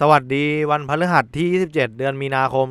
สวัสดีวันพฤหัสที่ 27 เดือนมีนาคม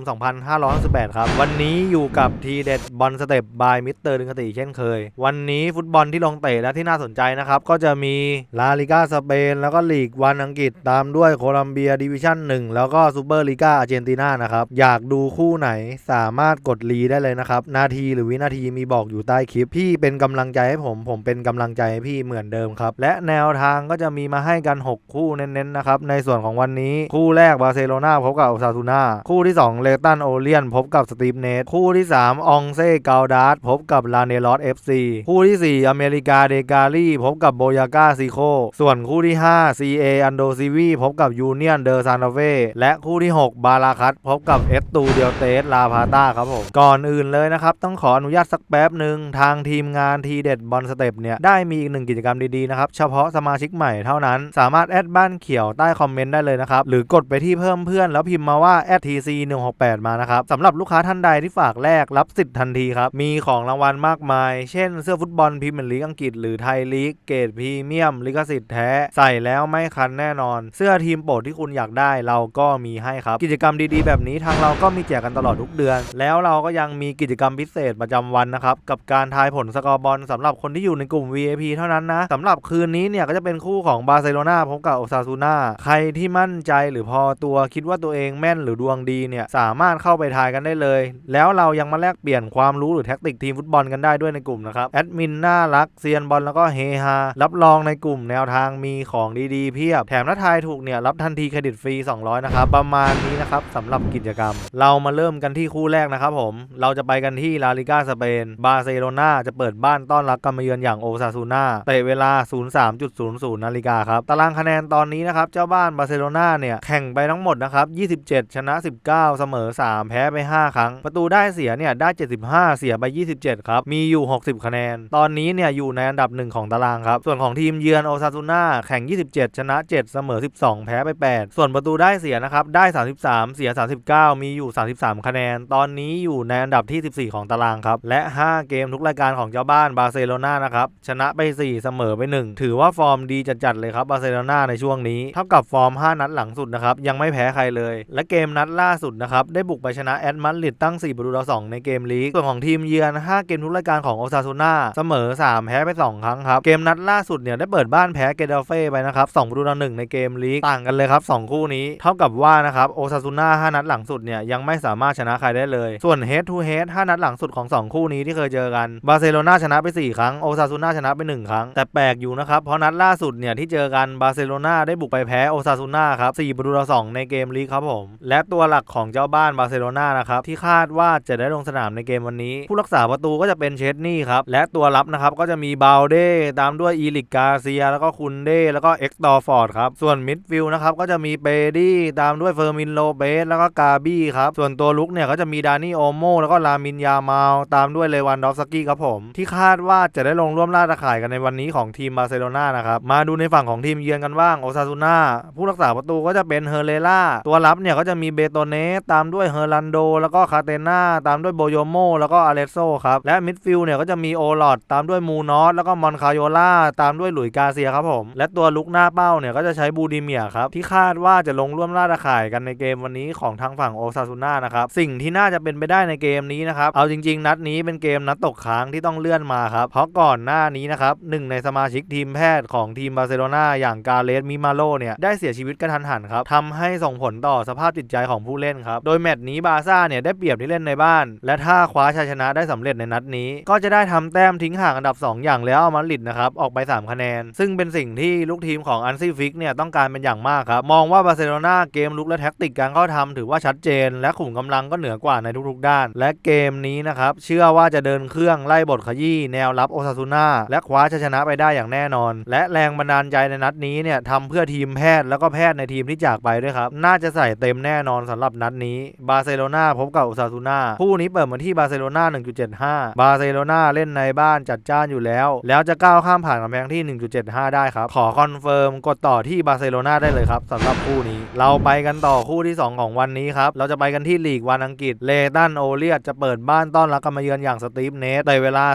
2568ครับ วันนี้อยู่กับทีเด็ดบอลสเต็ปบายมิสเตอร์ดึงคติเช่นเคย วันนี้ฟุตบอลที่ลงเตะและที่น่าสนใจนะครับ ก็จะมีลาลิกาสเปน แล้วก็ลีกวันอังกฤษตามด้วยโคลัมเบียดิวิชั่น 1 แล้วก็ซูเปอร์ลีกาอาร์เจนตินานะครับ อยากดูคู่ไหนสามารถกดรีได้เลยนะครับ นาทีหรือวินาทีมีบอกอยู่ใต้คลิปพี่เป็นกำลังใจให้ผม ผมเป็นกำลังใจให้พี่เหมือนเดิมครับและแนวทางก็จะมีมาให้กัน 6 คู่เน้นๆนะครับในส่วนของวันนี้คู่แรกบาร์เซโลนาพบกับอซาซูนาคู่ที่ 2 เลตันโอเลียน พบกับสตีฟเนทคู่ที่ 3 องเซ่กาลดาร์พบกับลาเนลอสเอฟซีคู่ที่ 4 อเมริกาเดกาลีพบกับโบยากาซิโค ส่วนคู่ที่ 5 CA อันโดซีวีพบกับยูเนียนเดอร์ซานเฟและคู่ที่ 6 บาราคัตพบกับเอสตูเดียเตสลาพาตาครับผม ก่อนอื่นเลยนะครับ ต้องขออนุญาตสักแป๊บหนึ่งทางทีมงานทีเด็ดบอลสเต็ปเนี่ย ได้มีอีกหนึ่งกิจกรรมดี ๆ นะครับ เฉพาะสมาชิกใหม่เท่านั้น สามารถแอดบ้านเขียวใต้คอมเมนต์ได้เลยนะครับหรือกดไปที่เพิ่มเพื่อนแล้วพิมพ์มาว่า @tc 1 6 8มานะครับสำหรับลูกค้าท่านใดที่ฝากแลกรับสิทธิ์ทันทีครับ มีของรางวัลมากมาย เช่นเสื้อฟุตบอลพรีเมียร์ลีกอังกฤษหรือไทยลีกเกรดพรีเมียมลิขสิทธิ์แท้ ใส่แล้วไม่คันแน่นอน เสื้อทีมโปรดที่คุณอยากได้เราก็มีให้ครับ กิจกรรมดีๆ แบบนี้ทางเราก็มีแจกกันตลอดทุกเดือน แล้วเราก็ยังมีกิจกรรมพิเศษประจำวันนะครับกับการทายผลสกอร์บอลสำหรับคนที่อยู่ในกลุ่ม VIP เท่านั้นนะสำหรับคืนนี้เนี่ยก็จะเป็นคู่ของบาร์เซโลนาพบกับโอซาซูนาใครที่มั่นใจหรือพอตัวคิดว่าตัวเองแม่นหรือดวงดีเนี่ยสามารถเข้าไปทายกันได้เลย แล้วเรายังมาแลกเปลี่ยนความรู้หรือแท็กติกทีมฟุตบอลกันได้ด้วยในกลุ่มนะครับแอดมินน่ารักเซียนบอลแล้วก็เฮฮารับรองในกลุ่มแนวทางมีของดีๆเพียบแถมถ้าทายถูกเนี่ยรับทันทีเครดิตฟรี 200 นะครับ ประมาณนี้นะครับสำหรับกิจกรรม เรามาเริ่มกันที่คู่แรกนะครับผมเราจะไปกันที่ลาลิกาสเปนบาร์เซโลนาจะเปิดบ้านต้อนรับการมาเยือนอย่างโอซาซูนาเตะเวลา 03.00 นาฬิกาครับตารางคะแนนตอนนี้นะครับเจ้าบ้านบาร์เซโลนาเนี่ยแข่งไปทั้งหมดนะครับ 27 ชนะ 19 เสมอ 3 แพ้ไป 5 ครั้ง ประตูได้เสียเนี่ยได้ 75 เสียไป 27 ครับ มีอยู่ 60 คะแนน ตอนนี้เนี่ยอยู่ในอันดับหนึ่งของตารางครับ ส่วนของทีมเยือนโอซาซูน่าแข่ง 27 ชนะ 7 เสมอ 12 แพ้ไป 8 ส่วนประตูได้เสียนะครับได้ 33 เสีย 39 มีอยู่ 33 คะแนน ตอนนี้อยู่ในอันดับที่ 14 ของตารางครับ และ 5 เกมทุกรายการของเจ้าบ้านบาร์เซโลนานะครับชนะไป 4 เสมอไป 1 ถือว่าฟอร์มดีจัดๆเลยครับบาร์เซโลนาในช่วงนี้เท่ากับฟอร์ม 5 นัดหลังสุดนะครับ ยังไม่แพ้ใครเลย และเกมนัดล่าสุดนะครับ ได้บุกไปชนะแอดมาดริดตั้ง 4 ประตูต่อ2ในเกมลีก ส่วนของทีมเยือน 5 เกมทุกรายการของโอซาซูนาเสมอ 3 แพ้ไป 2 ครั้งครับ เกมนัดล่าสุดเนี่ยได้เปิดบ้านแพ้เกเดเฟ่ไปนะครับ2ประตูต่อ1ในเกมลีกต่างกันเลยครับ2คู่นี้ เท่ากับว่านะครับโอซาซูนา5นัดหลังสุดเนี่ยยังไม่สามารถชนะใครได้เลย ส่วน head to head 5นัดหลังสุดของ 2 คู่นี้ที่เคยเจอกันบาร์เซโลนาชนะไป 4 ครั้งโอซาซูนาชนะไป 1 ครั้ง แต่แปลกอยู่นะครับเพราะนัดล่าสุดเนี่ยที่เจอกันบาร์เซโลนาได้บุกไปแพ้โอซาซูนาครับ4ประตูต่อ2ในเกมลีกครับผม และตัวหลักของเจ้าบ้านบาร์เซโลนานะครับที่คาดว่าจะได้ลงสนามในเกมวันนี้ ผู้รักษาประตูก็จะเป็นเชดนี่ครับและตัวรับนะครับก็จะมีบาลเด้ตามด้วยอีลิกกาเซีย แล้วก็คุนเด้แล้วก็เอ็กซ์ตอร์ฟอร์ดครับส่วนมิดฟิลด์นะครับก็จะมีเปดี้ตามด้วยเฟอร์มินโลเบสแล้วก็กาบี้ครับส่วนตัวลุกเนี่ยก็จะมีดานี่โอโมแล้วก็ลามินยามาลตามด้วยเลวันดอฟสกี้ครับผม ที่คาดว่าจะได้ลงร่วมล่าตะข่ายกันในวันนี้ของทีมบาร์เซโลนานะครับมาดูในฝั่งของทีมเยือนกันบ้างโอซาซูนาผู้รักษาประตูก็จะเป็นเฮเรล่าตัวรับเนี่ยก็จะมีเบโตเนสตามด้วยเฮอรันโด แล้วก็คาเตนาตามด้วยโบโยโมแล้วก็อาเลโซครับและมิดฟิลเนี่ยก็จะมีโอลอดตามด้วยมูนอสแล้วก็มอนคาโยล่าตามด้วยหลุยกาเซียครับผม และตัวลุกหน้าเป้าเนี่ยก็จะใช้บูดิเมียครับที่คาดว่าจะลงร่วมล่าตะข่ายกันในเกมวันนี้ของทางฝั่งโอซาซูน่านะครับสิ่งที่น่าจะเป็นไปได้ในเกมนี้นะครับเอาจริง ๆ นัดนี้เป็นเกมนัดตกค้างที่ต้องเลื่อนมาครับเพราะก่อนหน้านี้นะครับหนึ่งในสมาชิกทีมแพทย์ของทีมบาร์เซโลนาอย่างกาเลสมิมาโลเนี่ยได้เสียชีวิตกระทันหันครับทำให้ส่งผลต่อสภาพจิตใจของผู้เล่นครับ โดยแมตช์นี้บาซ่าเนี่ยได้เปรียบที่เล่นในบ้าน และถ้าคว้าชัยชนะได้สำเร็จในนัดนี้ ก็จะได้ทำแต้มทิ้งห่างอันดับ 2 อย่างแล้วเอามาดริดนะครับออกไป 3 คะแนน ซึ่งเป็นสิ่งที่ลูกทีมของอันซี่ฟิกเนี่ยต้องการเป็นอย่างมากครับ มองว่าบาร์เซโลนาเกมลุกและแท็กติกการเข้าทำถือว่าชัดเจน และขุมกำลังก็เหนือกว่าในทุกๆด้าน และเกมนี้นะครับเชื่อว่าจะเดินเครื่องไล่บทขยี้แนวรับโอซาซูนาและคว้าชัยชนะไปได้อย่างแน่นอน และแรงบันดาลใจในนัดนี้เนี่ยทำเพื่อทีมแพทย์แล้วก็แพทย์ในทีมที่จากไปด้วยครับ น่าจะใส่เต็มแน่นอนสำหรับนัดนี้ บาร์เซโลนาพบกับโอซาซูนาคู่นี้เปิดมาที่บาร์เซโลนา1.75 บาร์เซโลนาเล่นในบ้านจัดจ้านอยู่แล้ว แล้วจะก้าวข้ามผ่านกำแพงที่ 1.75 ได้ครับ ขอคอนเฟิร์มกดต่อที่บาร์เซโลนาได้เลยครับสำหรับคู่นี้ เราไปกันต่อคู่ที่ 2 ของวันนี้ครับ เราจะไปกันที่ลีกวันอังกฤษ เลตันโอเลียจะเปิดบ้านต้อนรับการมาเยือนอย่างสตีฟเนสในเวลา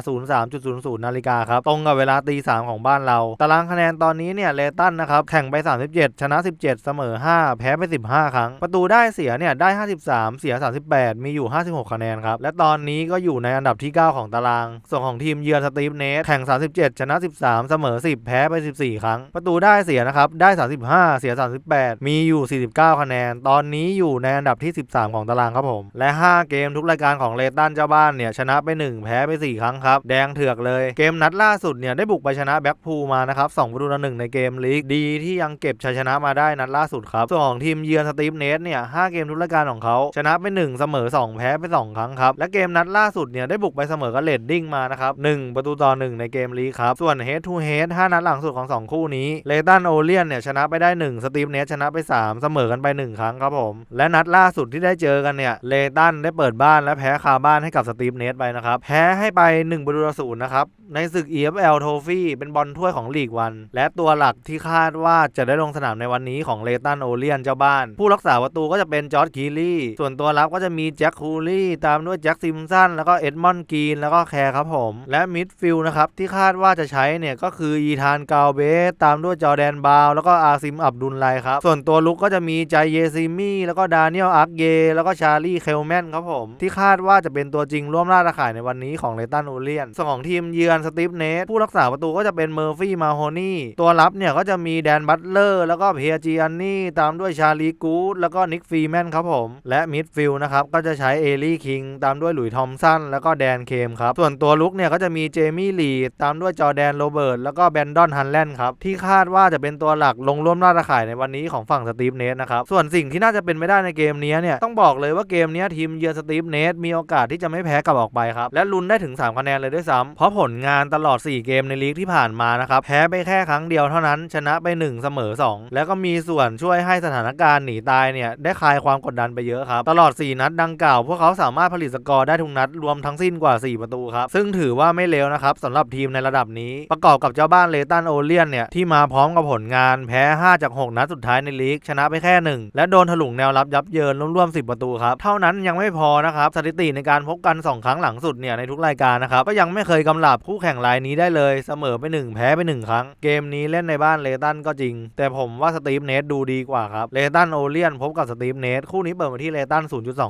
03.00 นาฬิกาครับ ตรงกับเวลาตี3ของบ้านเรา ตารางคะแนนตอนนี้เนี่ยเลตันนะครับแข่งไป 37 ชนะ 17 เสมอ5 แพ้ไป 15 ครั้ง ประตูได้เสียเนี่ยได้ 53 เสีย 38 มีอยู่ 56 คะแนนครับ และตอนนี้ก็อยู่ในอันดับที่ 9 ของตาราง ส่วนของทีมเยือนสตีฟเนสแข่ง 37 ชนะ 13 เสมอ 10 แพ้ไป 14 ครั้ง ประตูได้เสียนะครับได้ 35 เสีย 38 มีอยู่ 49 คะแนน ตอนนี้อยู่ในอันดับที่ 13 ของตารางครับผม และ 5 เกมทุกรายการของเลตันเจ้าบ้านเนี่ยชนะไป 1 แพ้ไป 4 ครั้งครับ แดงเถือกเลย เกมนัดล่าสุดเนี่ยได้บุกไปชนะแบ็กพูลมานะครับ2ประตูต่อหนึ่งในเกมลีกดีที่ยังเก็บชัยชนะมาได้นัดล่าสุดครับส่วนของทีมเยือนสตีฟเนสเนี่ย5เกมทุกรายการของเขาชนะไป1เสมอ 2 แพ้ไป 2 ครั้งครับ และเกมนัดล่าสุดเนี่ยได้บุกไปเสมอกับเลดดิ้งมานะครับ1ประตูต่อ 1 ในเกมลีครับ ส่วน head to head 5นัดหลังสุดของ 2 คู่นี้เลตันโอเลียนเนี่ยชนะไปได้ 1 สตีฟเนสชนะไป 3 เสมอกันไป 1 ครั้งครับผม และนัดล่าสุดที่ได้เจอกันเนี่ยเลตันได้เปิดบ้านและแพ้คาบ้านให้กับสตีฟเนสไปนะครับแพ้ให้ไป 1 ประตูต่อศูนย์นะครับในศึก EFL Trophy เป็นบอลถ้วยของลีกวัน และตัวหลักที่คาดว่าจะได้ลงสนามในวันนี้ของเลตันโอเลียนเจ้าบ้าน ผู้รักษาประตูก็จะเป็นจอร์ดคีลี่ ส่วนตัวรับก็จะมีแจ็คคูลี่ตามด้วยแจ็คซิมสันแล้วก็เอ็ดมอนด์กรีนแล้วก็แคร์ครับผม และมิดฟิลด์นะครับที่คาดว่าจะใช้เนี่ยก็คืออีธานกาเบสตามด้วยจอแดนบาวแล้วก็อาซิมอับดุลไลครับส่วนตัวลุกก็จะมีใจเยซิมี่แล้วก็ดานิเอลอาร์เยแล้วก็ชาลีเคลแมนครับผม ที่คาดว่าจะเป็นตัวจริงร่วมล่าตะข่ายในวันนี้ของเลตันโอเลียนส่วนของทีมเยือนสตีฟเนสผู้รักษาประตูก็จะเป็นเมอร์ฟี่มาโฮนี่ตัวรับเนี่ยก็จะมีแดนบัตเลอร์แล้วก็เพียจีอันนี่ตามด้วยชาลีกูดแล้วก็นิกฟรีแมนครับผม และมิดฟิลด์นะครับก็จะใช้เอลี่คิงตามด้วยหลุยส์ทอมสันแล้วก็แดนเคมครับ ส่วนตัวลุกเนี่ยก็จะมีเจมี่ลีดตามด้วยจอแดนโรเบิร์ตแล้วก็แบนดอนฮันแลนด์ครับ ที่คาดว่าจะเป็นตัวหลักลงร่วมล่าตะข่ายในวันนี้ของฝั่งสตีฟเนสนะครับ ส่วนสิ่งที่น่าจะเป็นไม่ได้ในเกมนี้เนี่ยต้องบอกเลยว่าเกมนี้ทีมเยือนสตีฟเนสมีโอกาสที่จะไม่แพ้กลับออกไปครับและลุ้นได้ถึง 3 คะแนนเลยด้วยซ้ำเพราะผลงานตลอด 4 เกมในลีกที่ผ่านมานะครับแพ้ไปแค่ครั้งเดียวเท่านั้นชนะไป 1 เสมอ 2 แล้วก็มีส่วนช่วยให้สถานการณ์หนีตายเนี่ยได้คลายความกดดันไปเยอะครับ ตลอด 4 นัดดังกล่าว พวกเขาสามารถผลิตสกอร์ได้ทุกนัดรวมทั้งสิ้นกว่า 4 ประตูครับ ซึ่งถือว่าไม่เลวนะครับสำหรับทีมในระดับนี้ ประกอบกับเจ้าบ้านเลตันโอเลียนเนี่ยที่มาพร้อมกับผลงานแพ้ 5 จาก 6 นัดสุดท้ายในลีกชนะไปแค่ 1 และโดนถลุงแนวรับยับเยินร่วมๆ10 ประตูครับเท่านั้นยังไม่พอนะครับสถิติในการพบกัน 2 ครั้งหลังสุดเนี่ยในทุกรายการนะครับก็ยังไม่เคยกำลับคู่แข่งรายนี้ได้เลยเสมอไป 1 แพ้ไป 1 ครั้ง เกมนี้เล่นในบ้านเลตันก็จริง แต่ผมว่าสตีฟเนสดูดีกว่าครับเลตันโอเลียนพบกับสตีฟเนทคู่นี้เปิดมาที่เลตัน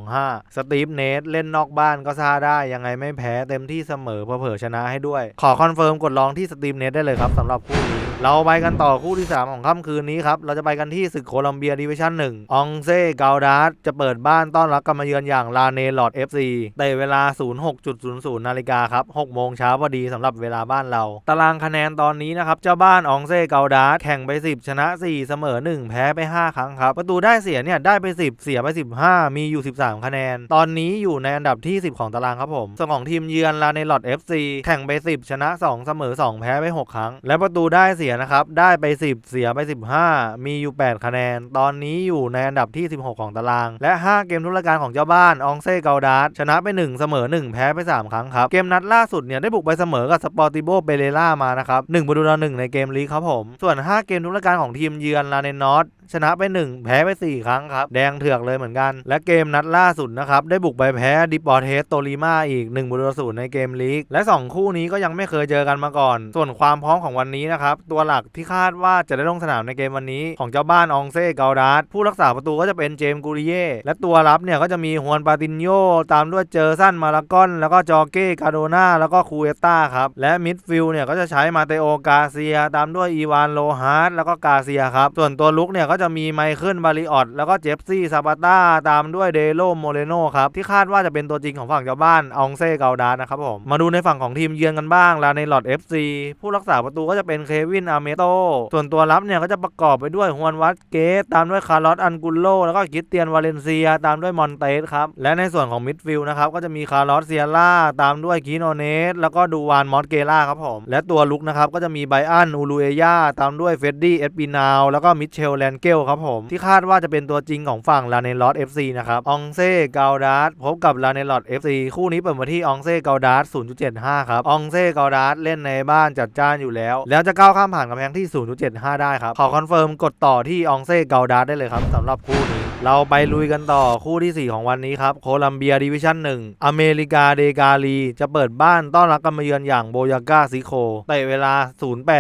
0.25 สตีฟเนทเล่นนอกบ้านก็ซาได้ยังไงไม่แพ้เต็มที่เสมอเผลอชนะให้ด้วย ขอคอนเฟิร์มกดลองที่สตีฟเนทได้เลยครับสำหรับคู่นี้ เราไปกันต่อคู่ที่ 3 ของค่ำคืนนี้ครับ เราจะไปกันที่ศึกโคลัมเบียดิวิชั่น1องเซ่กาดาสจะเปิดบ้านต้อนรับกรรมาเยือนอย่างลาเนลอด FC เตะเวลา 06.00 นาฬิกาครับ6โมงเช้าพอดีสำหรับเวลาบ้านเรา ตารางคะแนนตอนนี้นะครับเจ้าบ้านองเซ่กาดาสแข่งไป 10 ชนะ 4 เสมอ 1 แพ้ไป 5 ครั้งครับ ประตูได้เสียเนี่ยได้ไป 10 เสียไป 15 มีอยู่ 13 คะแนน ตอนนี้อยู่ในอันดับที่ 10 ของตารางครับผมส่วนของทีมเยือนลาเนลอด FC แข่งไป 10 ชนะ 2 เสมอ 2 แพ้ไป 6 ครั้ง และประตูได้เสียนะครับ ได้ไป 10 เสียไป 15 มีอยู่ 8 คะแนน ตอนนี้อยู่ในอันดับที่ 16 ของตาราง และ 5 เกมทุรการของเจ้าบ้านองเซ่เกาดาสชนะไป 1 เสมอ 1 แพ้ไป 3 ครั้งครับ เกมนัดล่าสุดเนี่ยได้บุกไปเสมอกับสปอร์ติโบเบเลล่ามานะครับ1ประตูต่อ1ในเกมลีกครับผม ส่วน 5 เกมทุรการของทีมเยือนลาเนนอสชนะไป 1 แพ้ไป 4 ครั้งครับ แดงเถือกเลยเหมือนกัน และเกมนัดล่าสุดนะครับ ได้บุกไปแพ้ดิปอร์เทสโตลิมาอีก1บุตรศูนย์ในเกมลีก และ 2 คู่นี้ก็ยังไม่เคยเจอกันมาก่อน ส่วนความพร้อมของวันนี้นะครับ ตัวหลักที่คาดว่าจะได้ลงสนามในเกมวันนี้ของเจ้าบ้านองเซ่เกาดาสผู้รักษาประตูก็จะเป็นเจมส์กูริเย่และตัวรับเนี่ยก็จะมีฮวนปาตินโยตามด้วยเจอสันมาลากอน แล้วก็จอเก้กาโดนาแล้วก็คูเอต้าครับและมิดฟิลด์เนี่ยก็จะใช้มาเตโอกาเซีย ตามด้วยอีวานโลฮาร์ดแล้วก็กาเซียครับส่วนตัวลุกเนี่ยก็จะมีไมเคิลบาริออตแล้วก็เจฟซี่ซาปาต้าตามด้วยเดโลโมเรโนครับที่คาดว่าจะเป็นตัวจริงของฝั่งเจ้าบ้านองเซ่เกาดานะครับผมมาดูในฝั่งของทีมเยือนกันบ้างลาในหลอด FC ผู้รักษาประตูก็จะเป็นเควินอาเมโตส่วนตัวรับเนี่ยก็จะประกอบไปด้วยฮวนวัตเกตตามด้วยคาร์ลอสอันกุลโลแล้วก็คิสเตียนวาเลนเซีย ตามด้วยมอนเตสครับและในส่วนของมิดฟิลด์นะครับก็จะมีคาร์ลอสเซียร่าตามด้วยคิโนเนสแล้วก็ดูวานมอสเกล่าครับผมและตัวลุกนะครับก็จะมีไบอันอูลูเอยาตามด้วยเฟดดี้เอสปินาวแล้วก็มิเชลแลนเกลครับผมที่คาดว่าจะเป็นตัวจริงของฝั่งลาเนลอต FC นะครับองเซ่กาดาสพบกับลาเนลอต FC คู่นี้เปิดมาที่องเซ่กาดาส0.75 ครับองเซ่กาดาสเล่นในบ้านจัดจ้านอยู่แล้ว แล้วจะก้าวข้ามผ่านกำแพงที่ 0.75 ได้ครับ ขอคอนเฟิร์มกดต่อที่อองเซ่เกาดาได้เลยครับสำหรับคู่นี้ เราไปลุยกันต่อคู่ทีสี่ 4 ของวันนี้ครับ โคลัมเบียดิวิชั่น1 อเมริกาเดกาลี จะเปิดบ้านต้อนรับกันมาเยือนอย่างโบยาก้าซิโคเตะเวลา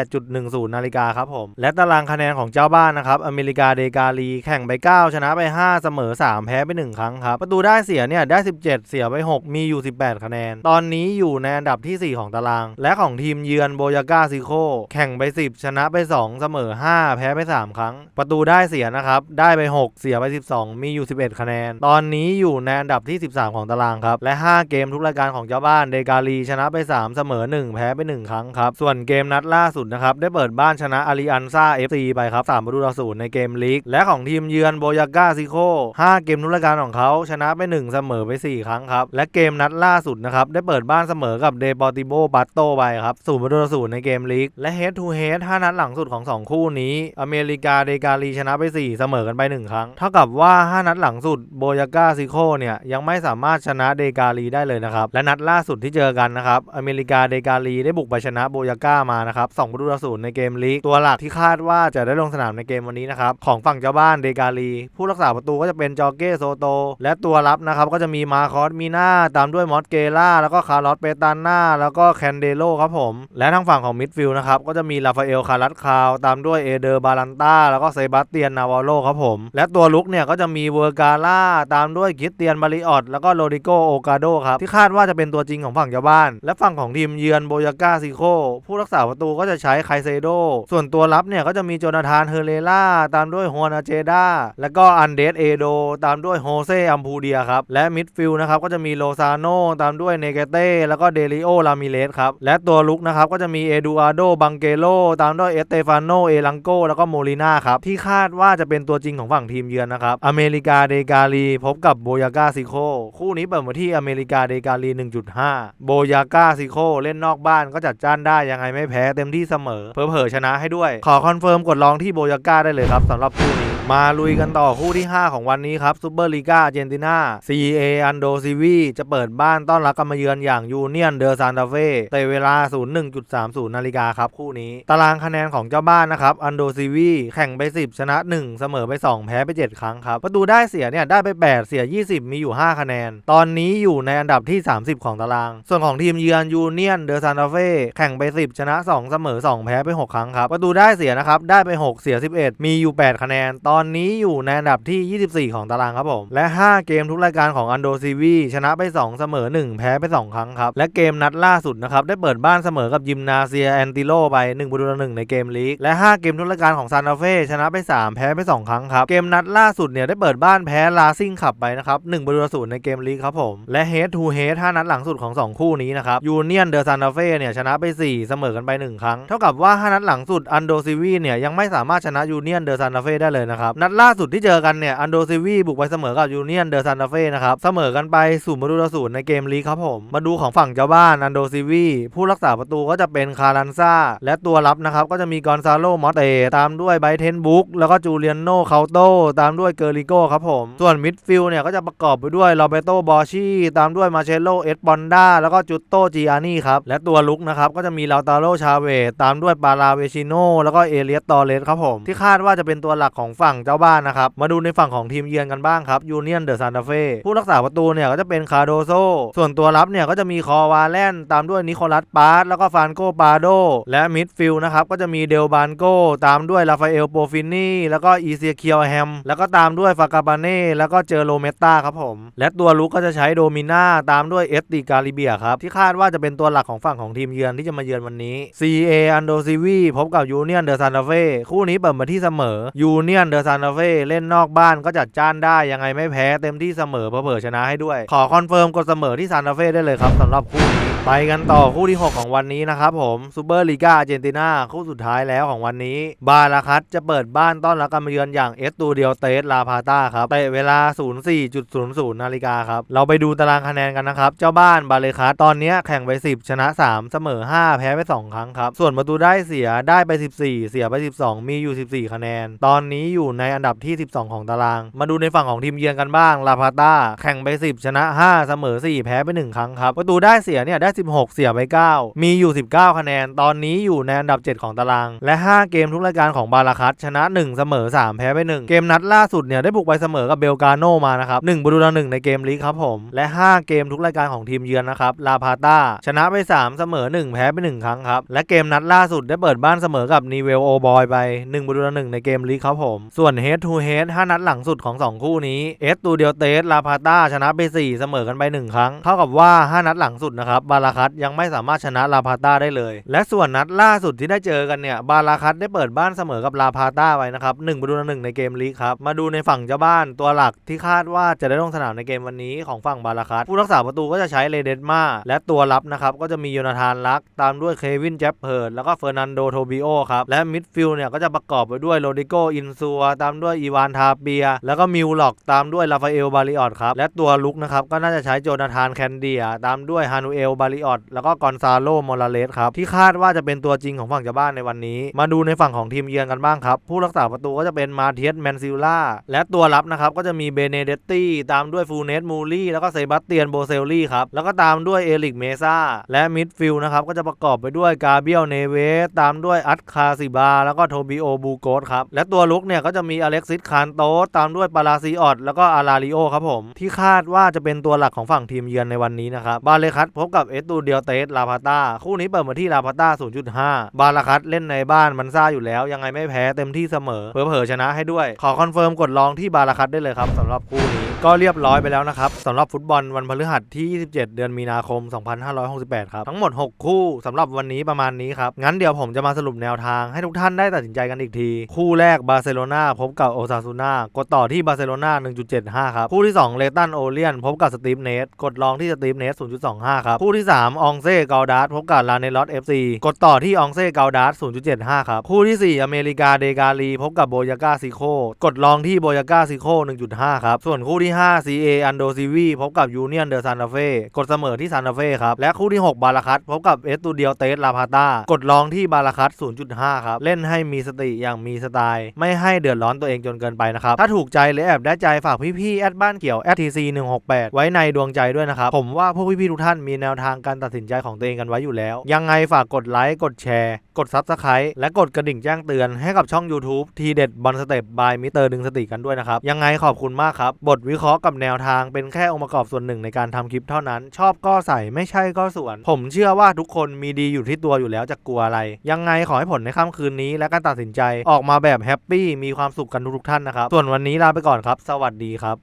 08.10 นาฬิกาครับผม และตารางคะแนนของเจ้าบ้านนะครับ อเมริกาเดกาลี แข่งไป 9 ชนะไป 5 เสมอ 3 แพ้ไป 1 ครั้งครับ ประตูได้เสียเนี่ยได้ 17 เสียไป 6 มีอยู่ 18 คะแนน ตอนนี้อยู่ในอันดับทีสี่4 ของตาราง และของทีมเยือนโบยาก้าซิโคแข่งไป 10 ชนะไป 2 เสมอ 5 แพ้ไป 3 ครั้ง ประตูได้เสียนะครับได้ไป 6 เสียไป 12มีอยู่ 11 คะแนน ตอนนี้อยู่ในอันดับที่ 13 ของตารางครับ และ 5 เกมทุกรายการของเจ้าบ้านเดกาลีชนะไป 3 เสมอ 1 แพ้ไป 1 ครั้งครับ ส่วนเกมนัดล่าสุดนะครับ ได้เปิดบ้านชนะอาริอันซาเอฟซีไปครับ3ประตูต่อศูนย์ในเกมลีก และของทีมเยือนโบยาก้าซิโค5เกมทุกรายการของเขาชนะไป 1 เสมอไป 4 ครั้งครับ และเกมนัดล่าสุดนะครับ ได้เปิดบ้านเสมอกับเดปอติโบบัตโตไปครับ0ประตูต่อศูนย์ในเกมลีก และเฮดทูเฮด5นัดหลังสุดของ 2 คู่นี้ อเมริกาเดกาลีชนะไป 4 เสมอกันไป 1 ครั้ง เท่ากับว่า 5 นัดหลังสุดโบยาก้าซิโคเนี่ยยังไม่สามารถชนะเดกาลีได้เลยนะครับ และนัดล่าสุดที่เจอกันนะครับ อเมริกาเดกาลีได้บุกไปชนะโบยาก้ามานะครับ2ประตูต่อศูนย์ในเกมลีกตัวหลักที่คาดว่าจะได้ลงสนามในเกมวันนี้นะครับของฝั่งเจ้าบ้านเดกาลี ผู้รักษาประตูก็จะเป็นจอเก้โซโต และตัวรับนะครับก็จะมีมาคอสมีนาตามด้วยมอสเกล่าแล้วก็คาร์ลอสเปตาน่าแล้วก็แคนเดโลครับผม และทางฝั่งของมิดฟิลด์นะครับก็จะมีราฟาเอลคารัสคาวตามด้วยเอเดอร์บาลันตาแล้วก็เซบาสเตียนนาวาโลครับผมและตัวลุกเนี่ยก็จะมีเวอร์กาล่าตามด้วยคิสเตียนบาริออตแล้วก็โรดิโกโอกาโดครับ ที่คาดว่าจะเป็นตัวจริงของฝั่งเจ้าบ้าน และฝั่งของทีมเยือนโบยาก้าซิโคผู้รักษาประตูก็จะใช้ไคเซโด ส่วนตัวรับเนี่ยก็จะมีโจนาธานเฮเรล่าตามด้วยฮวนาเจดาแล้วก็อันเดสเอโดตามด้วยโฮเซอัมพูเดียครับและมิดฟิลด์นะครับก็จะมีโลซาโนตามด้วยเนเกเต้แล้วก็เดริโอลามิเลสครับและตัวลุกนะครับก็จะมีเอดูอาโดบังเกโลตามด้วยเอสเตฟานโนเอลังโกแล้วก็โมลิน่าครับที่คาดว่าจะเป็นตัวจริงของฝั่งทีมเยือนนะครับอเมริกาเดกาลีพบกับโบยาก้าซิโคคู่นี้เปิดมาที่อเมริกาเดกาลี 1.5 โบยาก้าซิโคเล่นนอกบ้านก็จัดจ้านได้ยังไงไม่แพ้เต็มที่เสมอเผลอๆชนะให้ด้วย ขอคอนเฟิร์มกดลองที่โบยาก้าได้เลยครับสำหรับคู่นี้ มาลุยกันต่อคู่ที่ 5 ของวันนี้ครับซูเปอร์ลีกาเจนตินา CA อันโดซีวีจะเปิดบ้านต้อนรับกันมาเยือนอย่างยูเนียนเดอซานตาเฟ่เตะเวลา 01.30 นาฬิกาครับคู่นี้ ตารางคะแนนของเจ้าบ้านนะครับอันโดซีวีแข่งไป 10 ชนะ 1 เสมอไป 2 แพ้ไป 7 ครั้งครับ ประตูได้เสียเนี่ยได้ไป 8 เสีย 20 มีอยู่ 5 คะแนน ตอนนี้อยู่ในอันดับที่ 30 ของตาราง ส่วนของทีมเยือนยูเนียนเดอซานตาเฟ่แข่งไป 10 ชนะ 2 เสมอ 2 แพ้ไป 6 ครั้งครับประตูได้เสียนะครับได้ไป 6 เสีย 11 มีอยู่ 8 คะแนนตอนอนนี้อยู่ในอันดับที่ 24 ของตารางครับผม และ 5 เกมทุกรายการของอันโดซีวีชนะไป 2 เสมอ 1 แพ้ไป 2 ครั้งครับ และเกมนัดล่าสุดนะครับ ได้เปิดบ้านเสมอกับยิมนาเซียแอนติโลไป1ประตูต่อ1ในเกมลีก และ 5 เกมทุกรายการของซานตาเฟ่ชนะไป 3 แพ้ไป 2 ครั้งครับ เกมนัดล่าสุดเนี่ยได้เปิดบ้านแพ้ลาซิงขับไปนะครับ1ประตูต่อ0ในเกมลีกครับผม และเฮดทูเฮด5นัดหลังสุดของ 2 คู่นี้นะครับยูเนียนเดอร์ซานตาเฟ่เนี่ยชนะไป 4 เสมอกันไป 1 ครั้ง เท่ากับว่า5นัดหลังสุดอันโดซีวีเนี่ยยังไม่สามารถชนะยูเนียนเดอซานตาเฟ่ได้เลยนะครับนัดล่าสุดที่เจอกันเนี่ยอันโดซีวีบุกไปเสมอกับยูเนียนเดอร์ซานตาเฟ่นะครับ เสมอกันไปศูนย์ประตูต่อศูนย์ในเกมลีกครับผม มาดูของฝั่งเจ้าบ้านอันโดซีวีผู้รักษาประตูก็จะเป็นคารันซาและตัวรับนะครับก็จะมีกอนซาโลมอสเตตามด้วยไบเทนบุ๊กแล้วก็จูเลียนโนคาโตตามด้วยเกอริโกครับผม ส่วนมิดฟิลด์เนี่ยก็จะประกอบไปด้วยโรเบโตบอชีตามด้วยมาเชโลเอสบอนดาแล้วก็จุตโตจิอานี่ครับและตัวลุกนะครับก็จะมีลาตาโรชาเวตตามด้วยปาราเวชิโนแล้วก็เอเลียตตอเรสครับผมที่คาดว่าจะเป็นตัวหลักของฝั่งเจ้าบ้านนะครับ มาดูในฝั่งของทีมเยือนกันบ้างครับยูเนียนเดอะซานตาเฟ่ผู้รักษาประตูเนี่ยก็จะเป็นคาโดโซส่วนตัวรับเนี่ยก็จะมีคอวาแลนตามด้วยนิโคลัสปาร์ตแล้วก็ฟานโกปาโดและมิดฟิลด์นะครับก็จะมีเดลบานโกตามด้วยราฟาเอลโปฟินี่แล้วก็อีเซียเคียวแฮมแล้วก็ตามด้วยฟากาบาเน่แล้วก็เจอโรเมตตาครับผมและตัวลุกก็จะใช้โดมิน่าตามด้วยเอสติกาลิเบียครับที่คาดว่าจะเป็นตัวหลักของฝั่งของทีมเยือนที่จะมาเยือนวันนี้ CA อันโดซีวีพบกับยูเนียนเดอร์ซานตาเฟ่คู่นี้เปิดมาที่เสมอยูเนียนเดอร์ซานตาเฟ่เล่นนอกบ้านก็จัดจ้านได้ยังไงไม่แพ้เต็มที่เสมอเผลอชนะให้ด้วย ขอคอนเฟิร์มกดเสมอที่ซานตาเฟ่ได้เลยครับสำหรับคู่นี้ ไปกันต่อคู่ที่ 6 ของวันนี้นะครับผมซูเปอร์ลีกาอาร์เจนตินาคู่สุดท้ายแล้วของวันนี้ บาราคัตจะเปิดบ้านต้อนรับการมาเยือนอย่างเอสตูเดียวเตสลาพาตาครับเตะเวลา 04.00 นาฬิกาครับ เราไปดูตารางคะแนนกันนะครับ เจ้าบ้านบาเลคัตตอนนี้แข่งไป 10 ชนะ 3 เสมอ 5 แพ้ไป 2 ครั้งครับ ส่วนประตูได้เสียได้ไป 14 เสียไป 12 มีอยู่ 14 คะแนน ตอนนี้อยู่ในอันดับที่ 12 ของตาราง มาดูในฝั่งของทีมเยือนกันบ้างลาพาตาแข่งไป 10 ชนะ 5 เสมอ 4 แพ้ไป 1 ครั้งครับประตูได้เสียเนี่ยได้16 เสียไป 9 มีอยู่ 19 คะแนน ตอนนี้อยู่ในอันดับ 7 ของตาราง และ 5 เกมทุกรายการของบาราคัตชนะ 1 เสมอ 3 แพ้ไป 1 เกมนัดล่าสุดเนี่ยได้บุกไปเสมอกับเบลกาโนมานะครับ1ประตูต่อ1ในเกมลีกครับผม และ 5 เกมทุกรายการของทีมเยือนนะครับลาพาต้าชนะไป 3 เสมอ 1 แพ้ไป 1 ครั้งครับ และเกมนัดล่าสุดได้เปิดบ้านเสมอกับนีเวลโอบอยไป1ประตูต่อ1ในเกมลีกครับผม ส่วน head to head 5นัดหลังสุดของ 2 คู่นี้เอสตูเดียเตสลาพาต้าชนะไป4เสมอกันไป 1 ครั้งเท่ากับว่า 5 นัดหลังสุดนะครับบาาราคัตยังไม่สามารถชนะลาพาต้าได้เลย และส่วนนัดล่าสุดที่ได้เจอกันเนี่ยบาราคัตได้เปิดบ้านเสมอกับลาพาต้าไว้นะครับ1ประตูต่อ1ในเกมลีกครับมาดูในฝั่งเจ้าบ้านตัวหลักที่คาดว่าจะได้ลงสนามในเกมวันนี้ของฝั่งบาราคัตผู้รักษาประตูก็จะใช้เลเดนมาและตัวรับนะครับก็จะมีโยนาธานลัก ตามด้วยเควินแจปเพิร์ดแล้วก็เฟอร์นันโดโทบิโอครับและมิดฟิลด์เนี่ยก็จะประกอบไปด้วยโรดิโกอินซัวตามด้วยอีวานทาเปีย แล้วก็มิวล็อกตามด้วยลาฟาเอลบาริออตครับและตัวลุกนะครับก็น่าจะใช้โจนาธานแคนเดีย ตามด้วยฮานูเอลบาริออตแล้วก็กอนซาโลมอราเลสครับที่คาดว่าจะเป็นตัวจริงของฝั่งเจ้าบ้านในวันนี้ มาดูในฝั่งของทีมเยือนกันบ้างครับ ผู้รักษาประตูก็จะเป็นมาเทียสแมนซิลล่าและตัวรับนะครับก็จะมีเบเนเดตตี้ตามด้วยฟูเนสมูลี่แล้วก็เซบาสเตียนโบเซลลี่ครับแล้วก็ตามด้วยเอลิกเมซ่าและมิดฟิลด์นะครับก็จะประกอบไปด้วยกาเบียลเนเวสตามด้วยอัตคาซิบาแล้วก็โทบิโอบูโกสครับและตัวลุกเนี่ยก็จะมีอเล็กซิสคานโตตามด้วยปาราซิออตแล้วก็อาราลิโอครับผมที่คาดว่าจะเป็นตัวหลักของฝั่งทีมเยือนในวันนี้นะครับบาเลคัตพบกับเอสตูเดียเตสลาพาต้าคู่นี้เปิดมาที่ลาพาต้า 0.5 บาลาคัตเล่นในบ้านมันซ่าอยู่แล้ว ยังไงไม่แพ้เต็มที่เสมอเผลอๆชนะให้ด้วย ขอคอนเฟิร์มกดลองที่บาลาคัตได้เลยครับสำหรับคู่นี้ก็เรียบร้อยไปแล้วนะครับสำหรับฟุตบอลวันพฤหัสที่ 27 เดือนมีนาคม 2568 ครับ ทั้งหมด 6 คู่สำหรับวันนี้ประมาณนี้ครับ งั้นเดี๋ยวผมจะมาสรุปแนวทางให้ทุกท่านได้ตัดสินใจกันอีกที คู่แรกบาร์เซโลนาพบกับโอซาซูนากดต่อที่บาร์เซโลนา1.75 ครับ คู่ที่ 2 เลตันโอเลียน พบกับสตีฟเนสกดลองที่สตีฟเนส0.25 ครับ คู่ที่ 3 องเซ่กาดาร์พบกับลาเนลอสเอฟซีกดต่อที่องเซ่กาดาร0.75 ครับ คู่ที่ 4 อเมริกาเดกาลี พบกับโบยากาซิโคกดลองที่โบยากาซิโค1.5 ครับ ส่วนคู่ที่ที่ 5 CA อันโดซีวีพบกับยูเนียนเดอซานตาเฟ่กดเสมอที่ซานตาเฟ่ครับ และคู่ที่ 6 บาราคัตพบกับเอสตูเดียเตสลาพาตากดลองที่บาราคัต0.5 ครับ เล่นให้มีสติอย่างมีสไตล์ ไม่ให้เดือดร้อนตัวเองจนเกินไปนะครับ ถ้าถูกใจหรือแอบได้ใจฝากพี่ๆแอดบ้านเกี่ยวแอดทีซี168ไว้ในดวงใจด้วยนะครับ ผมว่าพวกพี่ๆทุกท่านมีแนวทางการตัดสินใจของตัวเองกันไว้อยู่แล้ว ยังไงฝากกดไลค์กดแชร์กดซับสไครต์และกดกระดิ่งแจ้งเตือนให้กับช่อง YouTube ทีเด็ดบอลสเต็ปบายมิเตอร์ดึงสติกันด้วยนะครับยังไงขอบคุณมากครับบทวิเคราะห์กับแนวทางเป็นแค่องค์ประกอบส่วนหนึ่งในการทำคลิปเท่านั้น ชอบก็ใส่ไม่ใช่ก็ส่วน ผมเชื่อว่าทุกคนมีดีอยู่ที่ตัวอยู่แล้วจะกลัวอะไร ยังไงขอให้ผลในค่ำคืนนี้และการตัดสินใจออกมาแบบแฮปปี้มีความสุขกันทุกท่านนะครับส่วนวันนี้ลาไปก่อนครับ สวัสดีครับ